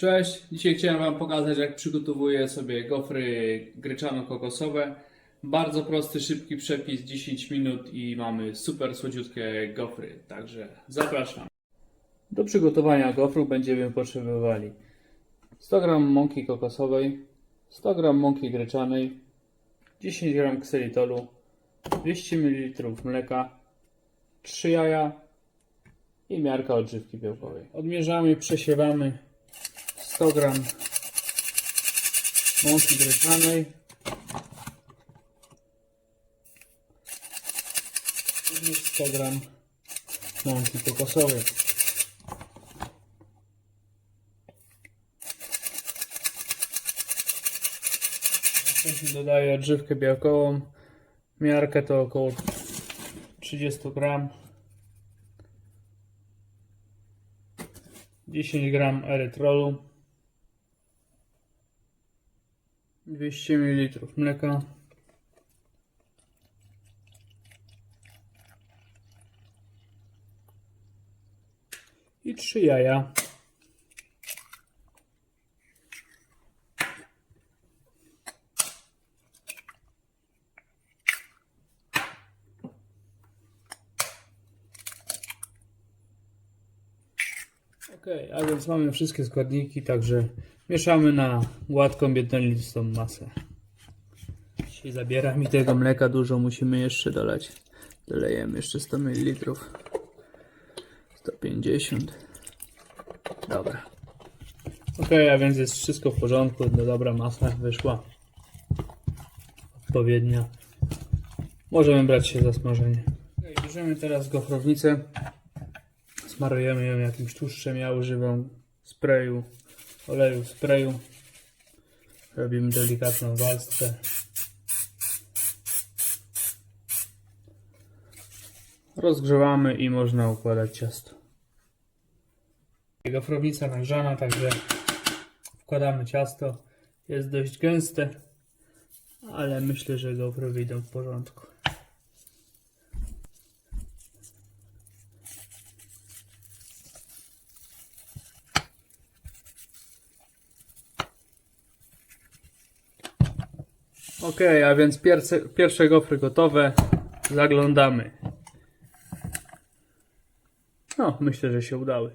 Cześć, dzisiaj chciałem Wam pokazać jak przygotowuję sobie gofry gryczano-kokosowe. Bardzo prosty, szybki przepis, 10 minut i mamy super słodziutkie gofry, także zapraszam. Do przygotowania gofrów będziemy potrzebowali 100 g mąki kokosowej, 100 g mąki gryczanej, 10 g ksylitolu, 200 ml mleka, 3 jaja i miarka odżywki białkowej. Odmierzamy, przesiewamy 100 gram mąki gryczanej. Również 100 gram mąki kokosowej. Następnie dodaję odżywkę białkową. Miarkę to około 30 gram. 10 gram erytrolu, 200 ml mleka, i 3 jaja. Ok, a więc mamy wszystkie składniki, także mieszamy na gładką, jednolitą masę. Dzisiaj zabiera mi tego mleka dużo, musimy jeszcze dolać. Dolejemy jeszcze 100 ml. 150. Dobra. Ok, a więc jest wszystko w porządku, no dobra masa wyszła. Odpowiednia. Możemy brać się za smażenie. Ok, bierzemy teraz gofrownicę. Smarujemy ją jakimś tłuszczem. Ja używam sprayu, oleju sprayu. Robimy delikatną warstwę. Rozgrzewamy i można układać ciasto. Gofrownica nagrzana, także wkładamy ciasto. Jest dość gęste, ale myślę, że gofry wyjdą w porządku. Ok, a więc pierwsze, pierwsze gofry gotowe. Zaglądamy. No, myślę, że się udały.